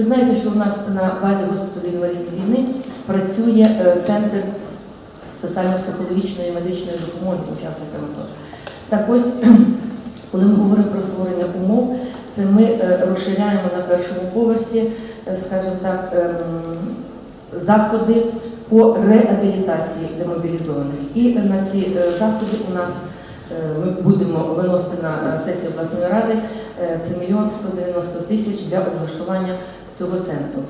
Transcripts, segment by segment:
Ви знаєте, що в нас на базі госпіталю інвалідів війни працює е, центр соціально-психологічної і медичної допомоги учасникам АТО. Так ось, коли ми говоримо про створення умов, це ми е, розширяємо на першому поверсі, е, скажімо так, ем, заходи по реабілітації демобілізованих. І на ці заходи у нас ми будемо виносити на сесію обласної ради це мільйон 190 тисяч для облаштування цього центру.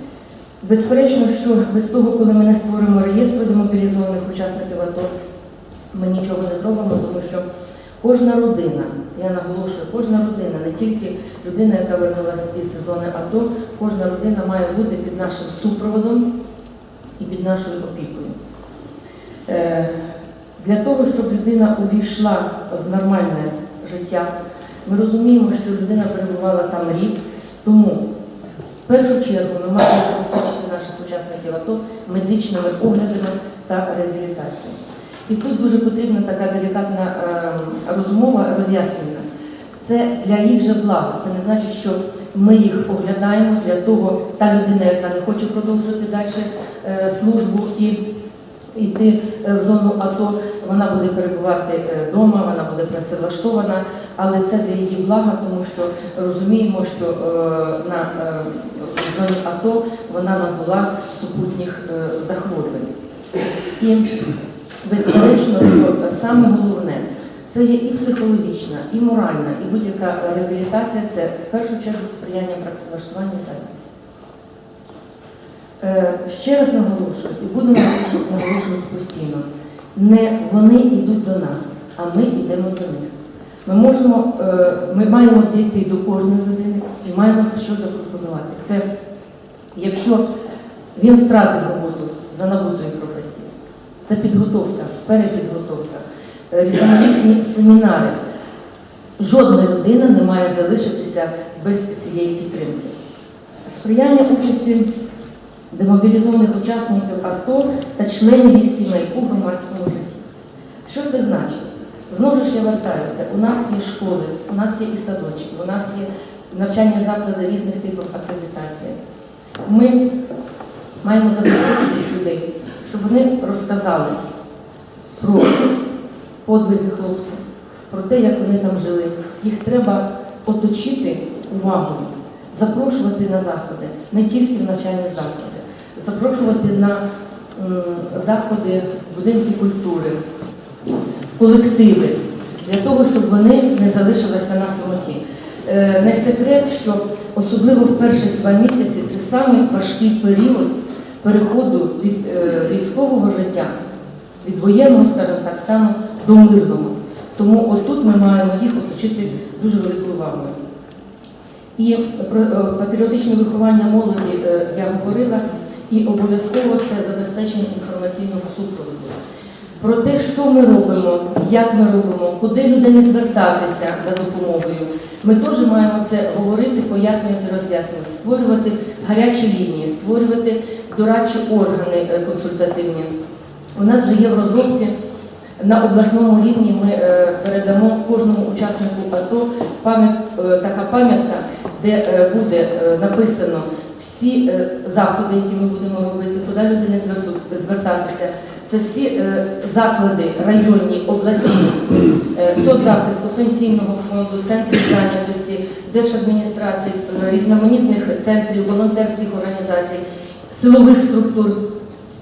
Безперечно, що без того, коли ми не створимо реєстру демобілізованих учасників АТО, ми нічого не зробимо, тому що кожна родина, я наголошую, кожна родина, не тільки людина, яка вернулася із зони АТО, кожна родина має бути під нашим супроводом і під нашою опікою. Е, Для того, щоб людина увійшла в нормальне життя, ми розуміємо, що людина перебувала там рік, тому в першу чергу ми маємо забезпечити наших учасників АТО медичними оглядами та реабілітацією. І тут дуже потрібна така делікатна е, розмова роз'яснення. Це для їх же блага. Це не значить, що ми їх оглядаємо для того, та людина, яка не хоче продовжувати далі е, службу і йти е, в зону АТО, вона буде перебувати вдома, вона буде працевлаштована, але це для її блага, тому що розуміємо, що е, е, зоні АТО вона набула супутніх е, захворювань. І безперечно, що саме головне це є і психологічна, і моральна, і будь-яка реабілітація це в першу чергу сприяння працевлаштуванню та Е, Ще раз наголошую, і буду наголошувати наголошувати постійно. Не вони йдуть до нас, а ми йдемо до них. Ми можемо, е, ми маємо дійти до кожної людини і маємо за що запропонувати. Це якщо він втратив роботу за набутою професією, це підготовка, перепідготовка, е, різноманітні семінари. Жодна людина не має залишитися без цієї підтримки. Сприяння участі демобілізованих учасників АТО та членів їх сімей у громадському житті. Що це значить? Знову ж я вертаюся, у нас є школи, у нас є і садочки, у нас є навчальні заклади різних типів акредитації. Ми маємо запросити цих людей, щоб вони розказали про подвиги хлопців, про те, як вони там жили. Їх треба оточити увагою, запрошувати на заходи, не тільки в навчальні заклади, запрошувати на заходи будинки культури, колективи, для того, щоб вони не залишилися на самоті. Е, Не секрет, що особливо в перші два місяці це самий важкий період переходу від е, військового життя, від воєнного, скажімо так, стану до мирного. Тому отут ми маємо їх оточити дуже великою увагою. І про е, патріотичне виховання молоді я говорила, і обов'язково це забезпечення інформаційного супроводу. Про те, що ми робимо, як ми робимо, куди людині звертатися за допомогою. Ми теж маємо це говорити, пояснювати, роз'яснювати, створювати гарячі лінії, створювати дорадчі органи е, консультативні. У нас вже є в розробці на обласному рівні ми е, передамо кожному учаснику АТО пам'ят, е, така пам'ятка, де буде написано всі заходи, які ми будемо робити, куди зверту- звертатися. Це всі е, заклади районні, обласні, е, соцзахисту, пенсійного фонду, центрів зайнятості, держадміністрацій, різноманітних центрів, волонтерських організацій, силових структур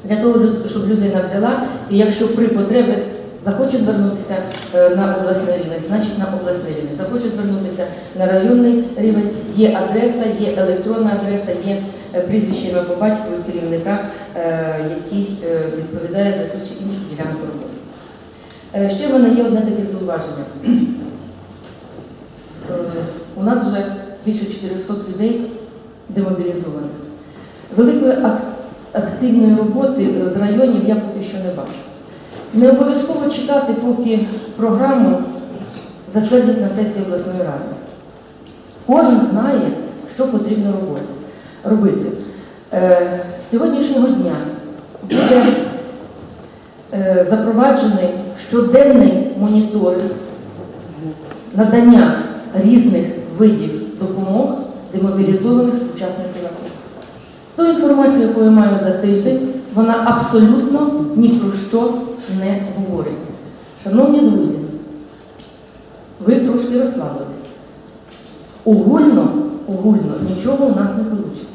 для того, щоб людина взяла, і якщо при потребі захоче звернутися е, на обласний рівень, значить на обласний рівень. Захоче звернутися на районний рівень, є адреса, є електронна адреса, є е, прізвище ім'я по батькові керівника, е, який відповідає за ту чи іншу ділянку роботи. Ще в мене є одне таке зауваження. У нас вже більше 400 людей демобілізованих. Великої активної роботи з районів я поки що не бачу. Не обов'язково чекати, поки програму затвердять на сесії обласної ради. Кожен знає, що потрібно робити. Е, сьогоднішнього дня буде е, запроваджений щоденний моніторинг надання різних видів допомог демобілізованих учасників АТО. Ту інформацію, яку я маю за тиждень, вона абсолютно ні про що не говорить. Шановні друзі, ви трошки розслабились. Угульно, огульно нічого у нас не вийде.